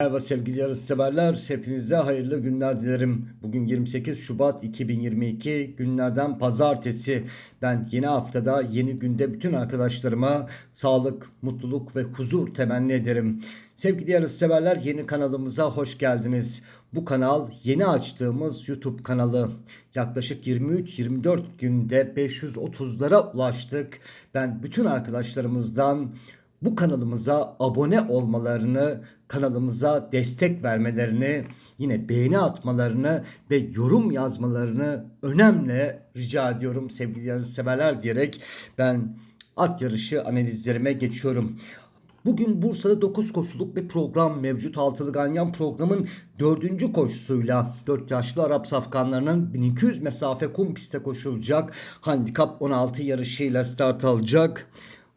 Merhaba sevgili yarışseverler. Hepinize hayırlı günler dilerim. Bugün 28 Şubat 2022 günlerden pazartesi. Ben yeni haftada yeni günde bütün arkadaşlarıma sağlık, mutluluk ve huzur temenni ederim. Sevgili yarışseverler yeni kanalımıza hoş geldiniz. Bu kanal yeni açtığımız YouTube kanalı. Yaklaşık 23-24 günde 530'lara ulaştık. Ben bütün arkadaşlarımızdan bu kanalımıza abone olmalarını, kanalımıza destek vermelerini, yine beğeni atmalarını ve yorum yazmalarını önemli rica ediyorum sevgili yarışseverler diyerek ben at yarışı analizlerime geçiyorum. Bugün Bursa'da 9 koşuluk bir program mevcut. Altılı Ganyan programın 4. koşusuyla 4 yaşlı Arap safkanlarının 1200 mesafe kum pistte koşulacak. Handikap 16 yarışıyla start alacak.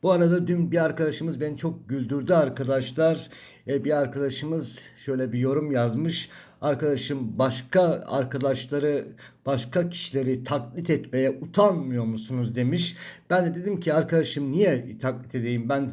Bu arada dün bir arkadaşımız beni çok güldürdü arkadaşlar. E, bir arkadaşımız şöyle bir yorum yazmış. Arkadaşım başka arkadaşları, başka kişileri taklit etmeye utanmıyor musunuz demiş. Ben de dedim ki arkadaşım niye taklit edeyim ben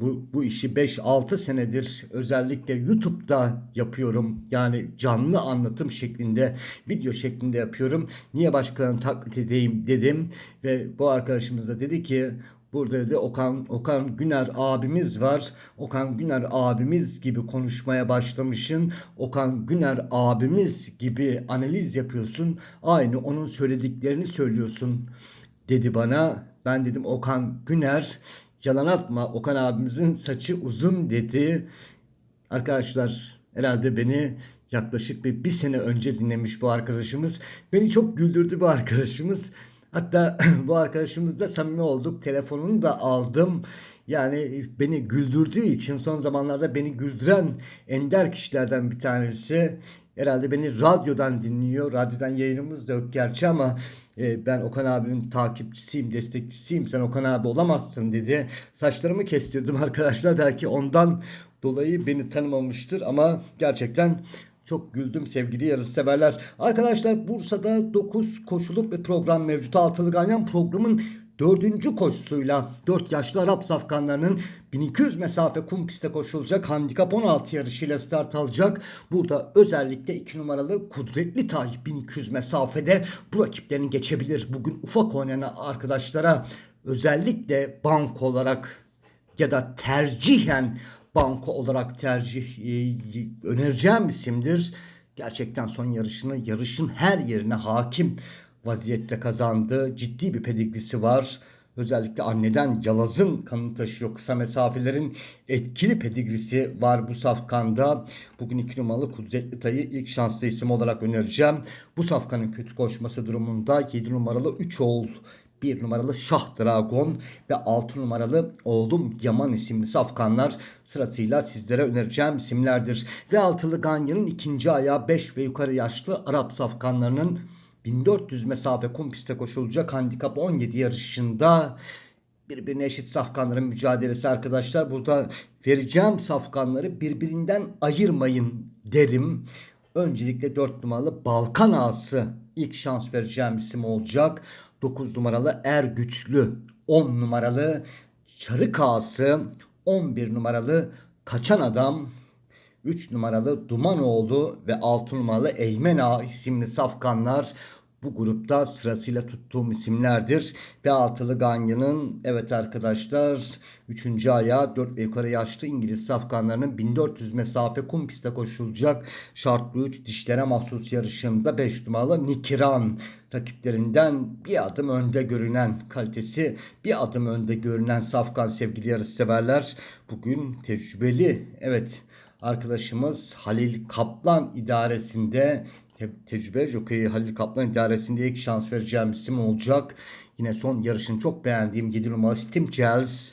bu, bu işi 5-6 senedir özellikle YouTube'da yapıyorum. Yani canlı anlatım şeklinde, video şeklinde yapıyorum. Niye başkalarını taklit edeyim dedim. Ve bu arkadaşımız da dedi ki Burada dedi Okan Okan Güner abimiz var. Okan Güner abimiz gibi konuşmaya başlamışsın. Okan Güner abimiz gibi analiz yapıyorsun. Aynı onun söylediklerini söylüyorsun dedi bana. Ben dedim Okan Güner yalan atma Okan abimizin saçı uzun dedi. Arkadaşlar herhalde beni yaklaşık bir, bir sene önce dinlemiş bu arkadaşımız. Beni çok güldürdü bu arkadaşımız. Hatta bu arkadaşımızla samimi olduk. Telefonunu da aldım. Yani beni güldürdüğü için son zamanlarda beni güldüren ender kişilerden bir tanesi. Herhalde beni radyodan dinliyor. Radyodan yayınımız da yok gerçi ama e, ben Okan abinin takipçisiyim, destekçisiyim. Sen Okan abi olamazsın dedi. Saçlarımı kestirdim arkadaşlar. Belki ondan dolayı beni tanımamıştır ama gerçekten çok güldüm sevgili yarış severler. Arkadaşlar Bursa'da 9 koşuluk bir program mevcut. Altılı Ganyan programın dördüncü koşusuyla 4 yaşlı Arap safkanlarının 1200 mesafe kum pistte koşulacak handikap 16 yarışıyla start alacak. Burada özellikle 2 numaralı Kudretli Tay 1200 mesafede bu rakiplerini geçebilir. Bugün ufak oynayan arkadaşlara özellikle bank olarak ya da tercihen banko olarak tercih e, önereceğim isimdir. Gerçekten son yarışını yarışın her yerine hakim vaziyette kazandı. Ciddi bir pedigrisi var. Özellikle anneden Yalaz'ın kanını taşıyor. Kısa mesafelerin etkili pedigrisi var bu safkanda. Bugün iki numaralı Kudretli Tay'ı ilk şanslı isim olarak önereceğim. Bu safkanın kötü koşması durumunda 7 numaralı 3 oğul 1 numaralı Şah Dragon ve 6 numaralı Oğlum Yaman isimli safkanlar sırasıyla sizlere önereceğim isimlerdir. Ve altılı Ganyan'ın ikinci ayağı 5 ve yukarı yaşlı Arap safkanlarının 1400 mesafe kum pistte koşulacak handikap 17 yarışında birbirine eşit safkanların mücadelesi arkadaşlar. Burada vereceğim safkanları birbirinden ayırmayın derim. Öncelikle 4 numaralı Balkan Ağası ilk şans vereceğim isim olacak. 9 numaralı Er Güçlü, 10 numaralı Çarık Ağası, 11 numaralı Kaçan Adam, 3 numaralı Dumanoğlu ve 6 numaralı Eymen Ağa isimli safkanlar bu grupta sırasıyla tuttuğum isimlerdir. Ve altılı Ganyan'ın evet arkadaşlar 3. ayağı 4 ve yukarı yaşlı İngiliz safkanlarının 1400 mesafe kum pistte koşulacak şartlı 3 dişlere mahsus yarışında 5 numaralı Nikiran rakiplerinden bir adım önde görünen kalitesi bir adım önde görünen safkan sevgili yarışseverler bugün tecrübeli evet arkadaşımız Halil Kaplan idaresinde te- tecrübe jokeyi Halil Kaplan idaresinde ilk şans vereceğim isim olacak. Yine son yarışını çok beğendiğim 7 numaralı Steam Gels,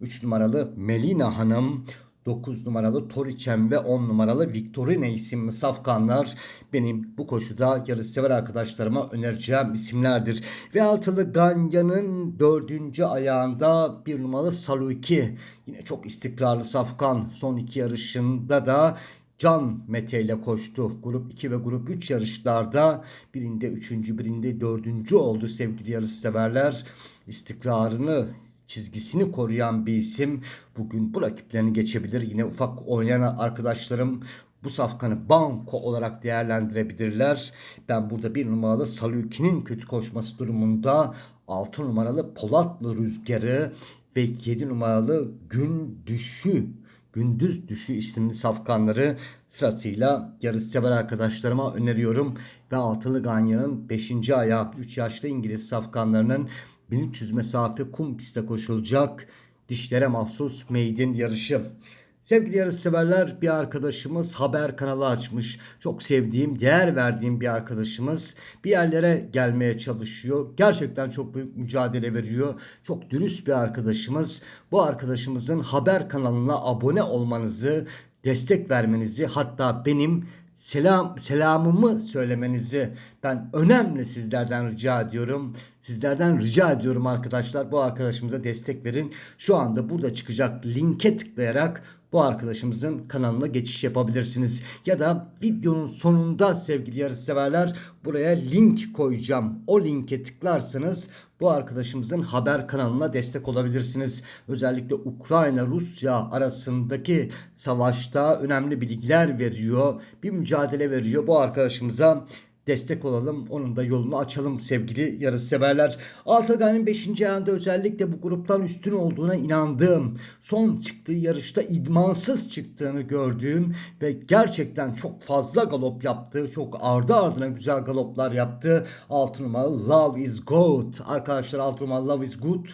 3 numaralı Melina Hanım, 9 numaralı Toriçem ve 10 numaralı Victorine isimli safkanlar benim bu koşuda yarışsever arkadaşlarıma önereceğim isimlerdir. Ve altılı Ganya'nın dördüncü ayağında bir numaralı Saluki yine çok istikrarlı safkan son iki yarışında da Can Mete ile koştu. Grup 2 ve grup 3 yarışlarda birinde 3. birinde 4. oldu sevgili yarışseverler. İstikrarını çizgisini koruyan bir isim. Bugün bu rakiplerini geçebilir. Yine ufak oynayan arkadaşlarım bu safkanı banko olarak değerlendirebilirler. Ben burada bir numaralı Salüki'nin kötü koşması durumunda 6 numaralı Polatlı Rüzgarı ve 7 numaralı Gün Düşü Gündüz Düşü isimli safkanları sırasıyla yarışsever arkadaşlarıma öneriyorum. Ve Altılı Ganyan'ın 5. ayağı 3 yaşlı İngiliz safkanlarının 1300 mesafe kum pistte koşulacak dişlere mahsus maiden yarışı. Sevgili yarışseverler bir arkadaşımız haber kanalı açmış. Çok sevdiğim, değer verdiğim bir arkadaşımız bir yerlere gelmeye çalışıyor. Gerçekten çok büyük mücadele veriyor. Çok dürüst bir arkadaşımız. Bu arkadaşımızın haber kanalına abone olmanızı, destek vermenizi hatta benim selam selamımı söylemenizi ben önemli sizlerden rica ediyorum. Sizlerden rica ediyorum arkadaşlar bu arkadaşımıza destek verin. Şu anda burada çıkacak linke tıklayarak bu arkadaşımızın kanalına geçiş yapabilirsiniz. Ya da videonun sonunda sevgili yarışseverler buraya link koyacağım. O linke tıklarsanız bu arkadaşımızın haber kanalına destek olabilirsiniz. Özellikle Ukrayna-Rusya arasındaki savaşta önemli bilgiler veriyor. Bir mücadele veriyor. Bu arkadaşımıza destek olalım. Onun da yolunu açalım sevgili yarışseverler. Altagan'ın 5. ayında özellikle bu gruptan üstün olduğuna inandığım, son çıktığı yarışta idmansız çıktığını gördüğüm ve gerçekten çok fazla galop yaptı. Çok ardı ardına güzel galoplar yaptı. 6 numaralı Love is Good. Arkadaşlar 6 numaralı Love is Good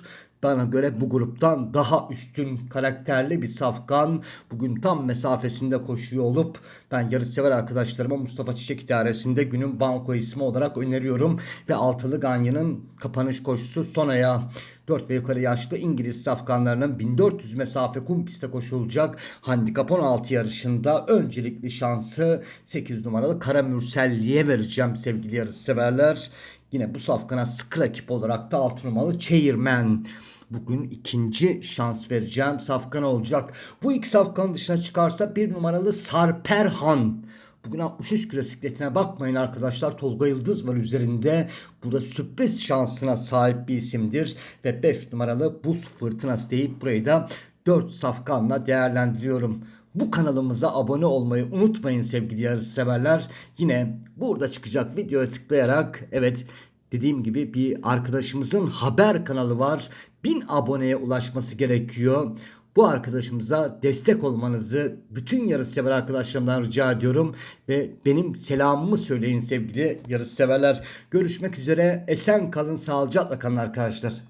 bana göre bu gruptan daha üstün karakterli bir safkan. Bugün tam mesafesinde koşuyor olup ben yarışsever arkadaşlarıma Mustafa Çiçek idaresinde günün banko ismi olarak öneriyorum. Ve Altılı Ganyan'ın kapanış koşusu son ayağı. 4 ve yukarı yaşlı İngiliz safkanlarının 1400 mesafe kum pistte koşulacak handikap 16 yarışında öncelikli şansı 8 numaralı Kara Mürselli'ye vereceğim sevgili yarışseverler. Yine bu safkana sık rakip olarak da 6 numaralı Chairman. Bugün ikinci şans vereceğim safkan olacak. Bu ilk safkan dışına çıkarsa bir numaralı Sarperhan. Bugün 63 kilo sikletine bakmayın arkadaşlar. Tolga Yıldız var üzerinde. Burada sürpriz şansına sahip bir isimdir. Ve 5 numaralı Buz Fırtınası deyip burayı da 4 safkanla değerlendiriyorum. Bu kanalımıza abone olmayı unutmayın sevgili yarışseverler. Yine burada çıkacak videoya tıklayarak evet dediğim gibi bir arkadaşımızın haber kanalı var. 1000 aboneye ulaşması gerekiyor. Bu arkadaşımıza destek olmanızı bütün yarışsever arkadaşlarımdan rica ediyorum. Ve benim selamımı söyleyin sevgili yarışseverler. Görüşmek üzere. Esen kalın, sağlıcakla kalın arkadaşlar.